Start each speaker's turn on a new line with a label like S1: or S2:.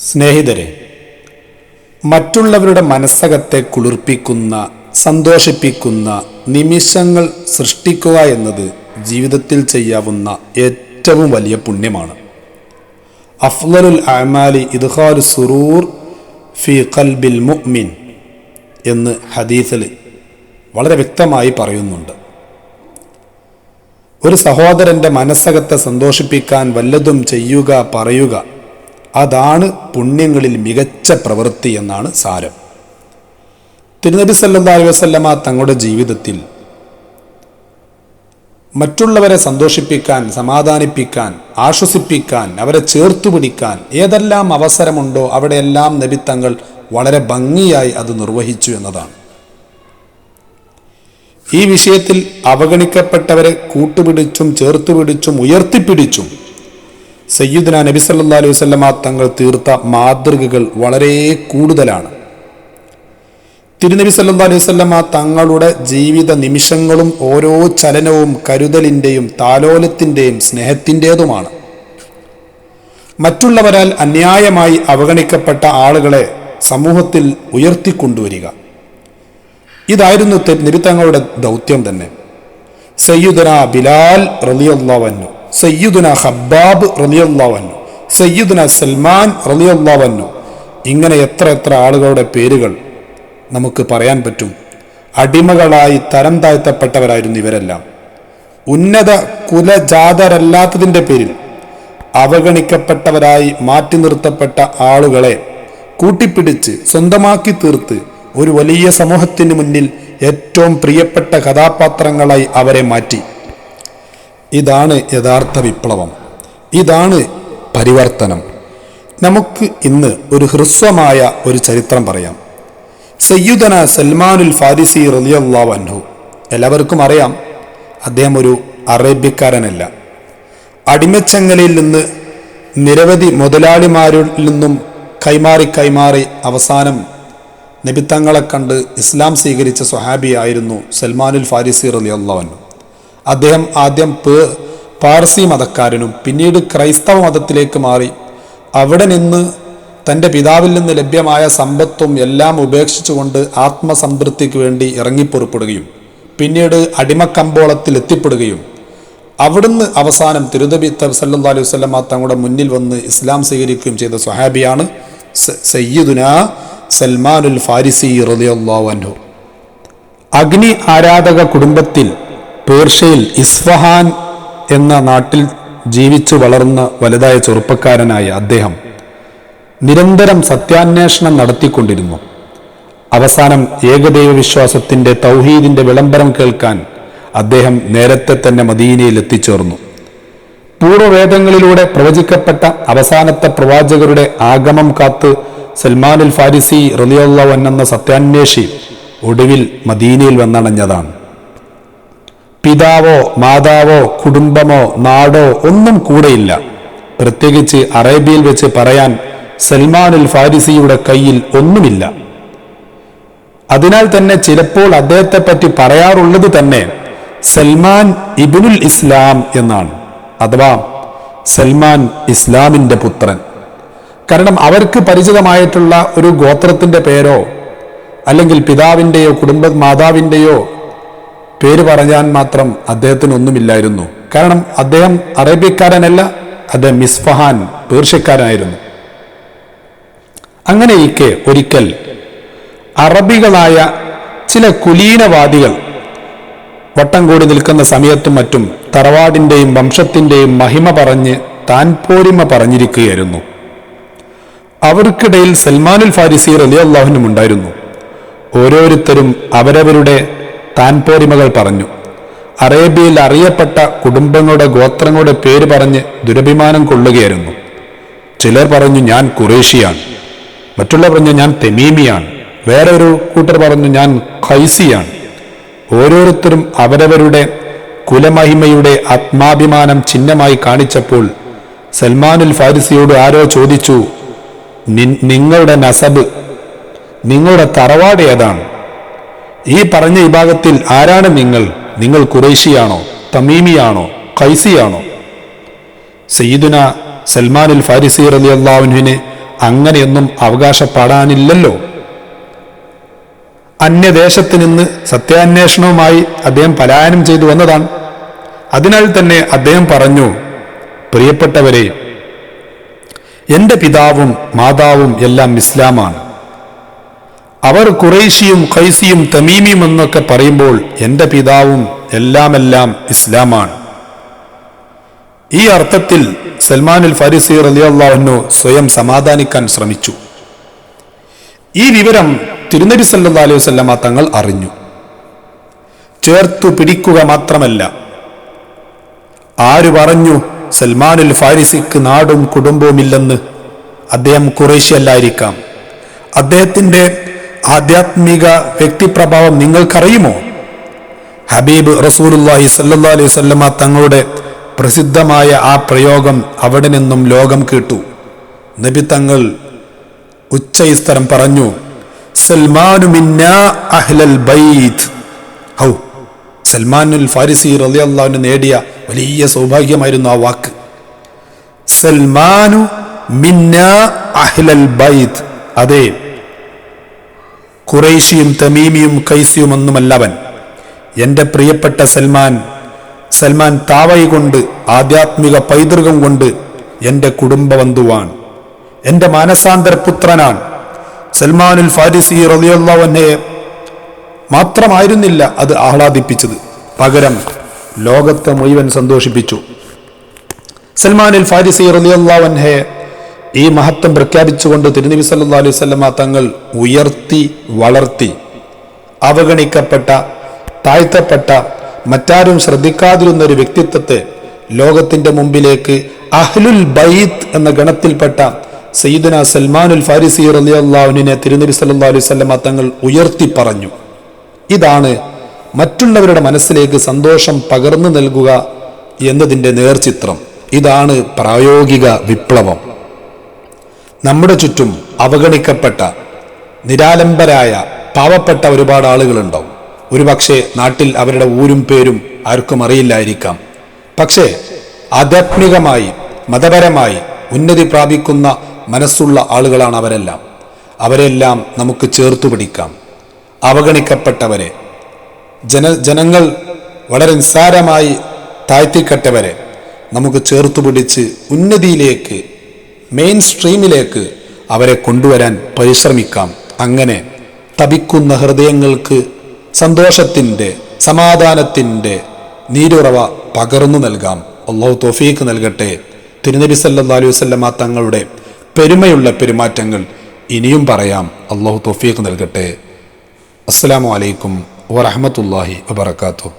S1: സ്നേഹിതരെ മറ്റുള്ളവരുടെ മനസ്സകത്തെ കുളിർപ്പിക്കുന്ന സന്തോഷിപ്പിക്കുന്ന നിമിഷങ്ങൾ സൃഷ്ടിക്കുക എന്നത് ജീവിതത്തിൽ ചെയ്യാവുന്ന ഏറ്റവും വലിയ പുണ്യമാണ്. അഫ്ലലുൽ അമാലി ഇദ്ഹാൽ സുറൂർ ഫി ഖൽബിൽ മുഅ്മിൻ എന്ന് ഹദീസിൽ വളരെ വ്യക്തമായി പറയുന്നുണ്ട്. ഒരു സഹോദരന്റെ മനസ്സകത്തെ സന്തോഷിപ്പിക്കാൻ വല്ലതും ചെയ്യുക പറയുക അതാണ് പുണ്യങ്ങളിൽ മികച്ച പ്രവൃത്തി എന്നാണ് സാരം. തിരുനബി സല്ലാ വസല്ലമ തങ്ങളുടെ ജീവിതത്തിൽ മറ്റുള്ളവരെ സന്തോഷിപ്പിക്കാൻ സമാധാനിപ്പിക്കാൻ ആശ്വസിപ്പിക്കാൻ അവരെ ചേർത്തു പിടിക്കാൻ ഏതെല്ലാം അവസരമുണ്ടോ അവിടെയെല്ലാം നബി തങ്ങൾ വളരെ ഭംഗിയായി അത് നിർവഹിച്ചു എന്നതാണ്. ഈ വിഷയത്തിൽ അവഗണിക്കപ്പെട്ടവരെ കൂട്ടുപിടിച്ചും ചേർത്തുപിടിച്ചും ഉയർത്തിപ്പിടിച്ചും സയ്യിദ്ന നബി സല്ലാ അലൈഹി വസല്ലമ തങ്ങൾ തീർത്ത മാതൃകകൾ വളരെ കൂടുതലാണ്. തിരുനബി സല്ലാ അലൈഹി വസല്ലമ തങ്ങളുടെ ജീവിത നിമിഷങ്ങളും ഓരോ ചലനവും കരുതലിന്റെയും താലോലത്തിന്റെയും സ്നേഹത്തിന്റെതുമാണ് മറ്റുള്ളവരാൽ അന്യായമായി അവഗണിക്കപ്പെട്ട ആളുകളെ സമൂഹത്തിൽ ഉയർത്തിക്കൊണ്ടുവരിക. ഇതായിരുന്നു നബി തങ്ങളുടെ ദൗത്യം തന്നെ. സയ്യുദന ബിലാൽ റലിയല്ലാവന്നു സയ്യുദന ഹബ്ബാബ് റലിയല്ലാവന്നു സയ്യുദന സൽമാൻ റലിയല്ലാവന്നു ഇങ്ങനെ എത്ര എത്ര ആളുകളുടെ പേരുകൾ നമുക്ക് പറയാൻ പറ്റും. അടിമകളായി തരം താഴ്ത്തപ്പെട്ടവരായിരുന്നു ഇവരെല്ലാം. ഉന്നത കുലജാതരല്ലാത്തതിന്റെ പേരിൽ അവഗണിക്കപ്പെട്ടവരായി മാറ്റി നിർത്തപ്പെട്ട ആളുകളെ കൂട്ടിപ്പിടിച്ച് സ്വന്തമാക്കി തീർത്ത് ഒരു വലിയ സമൂഹത്തിന് മുന്നിൽ ഏറ്റവും പ്രിയപ്പെട്ട കഥാപാത്രങ്ങളായി അവരെ മാറ്റി. ഇതാണ് യഥാർത്ഥ വിപ്ലവം. ഇതാണ് പരിവർത്തനം. നമുക്ക് ഇന്ന് ഒരു ഹ്രസ്വമായ ഒരു ചരിത്രം പറയാം. സയ്യുദന സൽമാനുൽ ഫാരിസി റലിയല്ലാ അൻഹു. എല്ലാവർക്കും അറിയാം അദ്ദേഹം ഒരു അറേബ്യക്കാരനല്ല. അടിമച്ചങ്ങലയിൽ നിന്ന് നിരവധി മുതലാളിമാരിൽ നിന്നും കൈമാറി കൈമാറി അവസാനം നബിത്തങ്ങളെ കണ്ട് ഇസ്ലാം സ്വീകരിച്ച സ്വഹാബിയായിരുന്നു സൽമാനുൽ ഫാരിസി റലിയല്ലാ അള്ളാഹു അദ്ദേഹം ആദ്യം പാർസി മതക്കാരനും പിന്നീട് ക്രൈസ്തവ മതത്തിലേക്ക് മാറി. അവിടെ നിന്ന് തന്റെ പിതാവിൽ നിന്ന് ലഭ്യമായ സമ്പത്തും എല്ലാം ഉപേക്ഷിച്ചുകൊണ്ട് ആത്മസംതൃപ്തിക്ക് വേണ്ടി ഇറങ്ങിപ്പുറപ്പെടുകയും പിന്നീട് അടിമക്കമ്പോളത്തിൽ എത്തിപ്പെടുകയും. അവിടുന്ന് അവസാനം തിരുനബി സല്ലാ അലൈഹി വസ്ലമ തങ്ങളുടെ മുന്നിൽ വന്ന് ഇസ്ലാം സ്വീകരിക്കുകയും ചെയ്ത സ്വഹാബിയാണ് സയ്യിദുന സൽമാനുൽ ഫാരിസി റളിയല്ലാഹു അൻഹു. അഗ്നി ആരാധക കുടുംബത്തിൽ പേർഷ്യയിൽ ഇസ്ഫഹാൻ എന്ന നാട്ടിൽ ജീവിച്ചു വളർന്ന വലുതായ ചെറുപ്പക്കാരനായ അദ്ദേഹം നിരന്തരം സത്യാന്വേഷണം നടത്തിക്കൊണ്ടിരുന്നു. അവസാനം ഏകദൈവ വിശ്വാസത്തിന്റെ തൗഹീദിന്റെ വിളംബരം കേൾക്കാൻ അദ്ദേഹം നേരത്തെ തന്നെ മദീനയിൽ എത്തിച്ചേർന്നു. പൂർവവേദങ്ങളിലൂടെ പ്രവചിക്കപ്പെട്ട അവസാനത്തെ പ്രവാചകരുടെ ആഗമം കാത്ത് സൽമാനുൽ ഫാരിസി റലിയുള്ള എന്ന സത്യാന്വേഷി ഒടുവിൽ മദീനയിൽ വന്നണഞ്ഞതാണ് പിതാവോ മാതാവോ കുടുംബമോ നാടോ ഒന്നും കൂടെയില്ല. പ്രത്യേകിച്ച് അറേബ്യയിൽ വെച്ച് പറയാൻ സൽമാനുൽ ഫാരിസിയുടെ കയ്യിൽ ഒന്നുമില്ല. അതിനാൽ തന്നെ ചിലപ്പോൾ അദ്ദേഹത്തെ പറ്റി പറയാറുള്ളത് തന്നെ സൽമാൻ ഇബിനുൽ ഇസ്ലാം എന്നാണ്. അഥവാ സൽമാൻ ഇസ്ലാമിന്റെ പുത്രൻ. കാരണം അവർക്ക് പരിചിതമായിട്ടുള്ള ഒരു ഗോത്രത്തിന്റെ പേരോ അല്ലെങ്കിൽ പിതാവിന്റെയോ കുടുംബ മാതാവിന്റെയോ പേര് പറയാൻ മാത്രം അദ്ദേഹത്തിന് ഒന്നുമില്ലായിരുന്നു കാരണം അദ്ദേഹം അറേബ്യക്കാരനല്ല അദ്ദേഹം മിസ്ഫഹാൻ പേർഷ്യക്കാരനായിരുന്നു. അങ്ങനെയിരിക്കെ ഒരിക്കൽ അറബികളായ ചില കുലീനവാദികൾ വട്ടം കൂടി നിൽക്കുന്ന സമയത്തും മറ്റും തറവാടിന്റെയും വംശത്തിന്റെയും മഹിമ പറഞ്ഞ് താൻ പോരിമ പറഞ്ഞിരിക്കുകയായിരുന്നു. അവർക്കിടയിൽ സൽമാനുൽ ഫാരിസി റലി അള്ളാഹുനും ഉണ്ടായിരുന്നു ഓരോരുത്തരും അവരവരുടെ താൻ പോരിമകൾ പറഞ്ഞു. അറേബ്യയിൽ അറിയപ്പെട്ട കുടുംബങ്ങളുടെ ഗോത്രങ്ങളുടെ പേര് പറഞ്ഞ് ദുരഭിമാനം കൊള്ളുകയായിരുന്നു. ചിലർ പറഞ്ഞു ഞാൻ കുറേഷിയാണ് മറ്റുള്ളവർ പറഞ്ഞു ഞാൻ തെമീമിയാണ്. വേറെ ഒരു കൂട്ടർ പറഞ്ഞു ഞാൻ ഖൈസിയാണ്. ഓരോരുത്തരും അവരവരുടെ കുലമഹിമയുടെ ആത്മാഭിമാനം ചിഹ്നമായി കാണിച്ചപ്പോൾ സൽമാനുൽ ഫാരിസിയോട് ആരോ ചോദിച്ചു നിങ്ങളുടെ നസബ് നിങ്ങളുടെ തറവാട് ഏതാണ്? ഈ പറഞ്ഞ വിഭാഗത്തിൽ ആരാണ് നിങ്ങൾ? നിങ്ങൾ കുറേശിയാണോ തമീമിയാണോ? ഖൈസിയാണോ? സയ്യിദുന സൽമാനുൽ ഫാരിസി റലി അള്ളാഹുവിനെ അങ്ങനെയൊന്നും അവകാശപ്പെടാനില്ലല്ലോ. അന്യദേശത്ത് നിന്ന് സത്യാന്വേഷണവുമായി അദ്ദേഹം പലായനം ചെയ്തു വന്നതാണ്. അതിനാൽ തന്നെ അദ്ദേഹം പറഞ്ഞു പ്രിയപ്പെട്ടവരെ എന്റെ പിതാവും മാതാവും എല്ലാം ഇസ്ലാമാണ്. അവർ കുറേശിയും ഖൈസിയും തമീമിയും എന്നൊക്കെ പറയുമ്പോൾ എന്റെ പിതാവും എല്ലാമെല്ലാം ഇസ്ലാമാണ്. ഈ അർത്ഥത്തിൽ സൽമാനുൽ ഫാരിസി റലിയല്ലാഹുനു സ്വയം സമാധാനിക്കാൻ ശ്രമിച്ചു. ഈ വിവരം തിരുനബി സല്ലാ അലൈഹി വസല്ലമ തങ്ങൾ അറിഞ്ഞു. ചേർത്തു പിടിക്കുക മാത്രമല്ല ആര് പറഞ്ഞു സൽമാനുൽ ഫാരിസിക്ക് നാടും കുടുംബവുമില്ലെന്ന് അദ്ദേഹം കുറേശ്യല്ലായിരിക്കാം അദ്ദേഹത്തിന്റെ ആധ്യാത്മിക വ്യക്തിപ്രഭാവം നിങ്ങൾക്കറിയുമോ? ഹബീബ് റസൂലുല്ലാഹി സല്ലാ അലൈഹി വസല്ലമ തങ്ങളുടെ പ്രസിദ്ധമായ ആ പ്രയോഗം അവിടെ നിന്നും ലോകം കേട്ടു. നബി തങ്ങൾ ഉച്ചയിസ്തരം പറഞ്ഞു സൽമാനു സൽമാനുൽ ഫാരിസി റളിയല്ലാഹു നേടിയ വലിയ സൗഭാഗ്യമായിരുന്നു ആ വാക്ക്. സൽമാനു മിന്നാ അഹ്ലൽ ബൈത്ത്. അതെ കുറേശിയും തമീമിയും കൈസിയും ഒന്നുമല്ലവൻ. എന്റെ പ്രിയപ്പെട്ട സൽമാൻ സൽമാൻ താവൈ കൊണ്ട് ആധ്യാത്മിക പൈതൃകം കൊണ്ട് എന്റെ കുടുംബബന്ധുവാണ് എന്റെ മാനസാന്തര പുത്രനാണ്. സൽമാനുൽ ഫാരിസി റബിയുള്ളവനെ മാത്രമായിരുന്നില്ല അത് ആഹ്ലാദിപ്പിച്ചത്. പകരം ലോകത്തെ മുഴുവൻ സന്തോഷിപ്പിച്ചു. സൽമാനുൽ ഫാരിസി റളിയല്ലാഹുവിനെ ഈ മഹത്വം പ്രഖ്യാപിച്ചുകൊണ്ട് തിരുനബി സല്ലാ അലൈഹി വസല്ലമ തങ്ങൾ ഉയർത്തി വളർത്തി അവഗണിക്കപ്പെട്ട താഴ്ത്തപ്പെട്ട മറ്റാരും ശ്രദ്ധിക്കാതിരുന്ന ഒരു വ്യക്തിത്വത്തെ ലോകത്തിന്റെ മുമ്പിലേക്ക് അഹ്ലുൽ ബൈത്ത് എന്ന ഗണത്തിൽപ്പെട്ട സയ്യിദുന സൽമാനുൽ ഫാരിസി റളിയല്ലാഹുവിനെ തിരുനബി സല്ലല്ലാഹു അലൈഹി വസല്ലമ തങ്ങൾ ഉയർത്തി പറഞ്ഞു. ഇതാണ് മറ്റുള്ളവരുടെ മനസ്സിലേക്ക് സന്തോഷം പകർന്നു നൽകുക എന്നതിന്റെ നേർചിത്രം. ഇതാണ് പ്രായോഗിക വിപ്ലവം. നമ്മുടെ ചുറ്റും അവഗണിക്കപ്പെട്ട നിരാലംബരായ പാവപ്പെട്ട ഒരുപാട് ആളുകളുണ്ടാവും. ഒരുപക്ഷെ നാട്ടിൽ അവരുടെ ഊരും പേരും ആർക്കും അറിയില്ലായിരിക്കാം. പക്ഷേ ആധ്യാത്മികമായി മതപരമായി ഉന്നതി പ്രാപിക്കുന്ന മനസ്സുള്ള ആളുകളാണ് അവരെല്ലാം. അവരെല്ലാം നമുക്ക് ചേർത്തു പിടിക്കാം. അവഗണിക്കപ്പെട്ടവരെ ജന ജനങ്ങൾ വളരെ നിസ്സാരമായി താഴ്ത്തിക്കെട്ടവരെ നമുക്ക് ചേർത്തുപിടിച്ച് ഉന്നതിയിലേക്ക് മെയിൻ സ്ട്രീമിലേക്ക് അവരെ കൊണ്ടുവരാൻ പരിശ്രമിക്കാം. അങ്ങനെ തപിക്കുന്ന ഹൃദയങ്ങൾക്ക് സന്തോഷത്തിന്റെ സമാധാനത്തിന്റെ നീരുറവ പകർന്നു നൽകാം. അള്ളാഹു തോഫീക്ക് നൽകട്ടെ. തിരുനബി സല്ലാ അലൈഹി വസല്ലമ തങ്ങളുടെ പെരുമയുള്ള പെരുമാറ്റങ്ങൾ ഇനിയും പറയാം. അള്ളാഹു തോഫീക്ക് നൽകട്ടെ. അസ്സാം വലൈക്കും വറഹമത്തല്ലാഹി വബർക്കാത്തു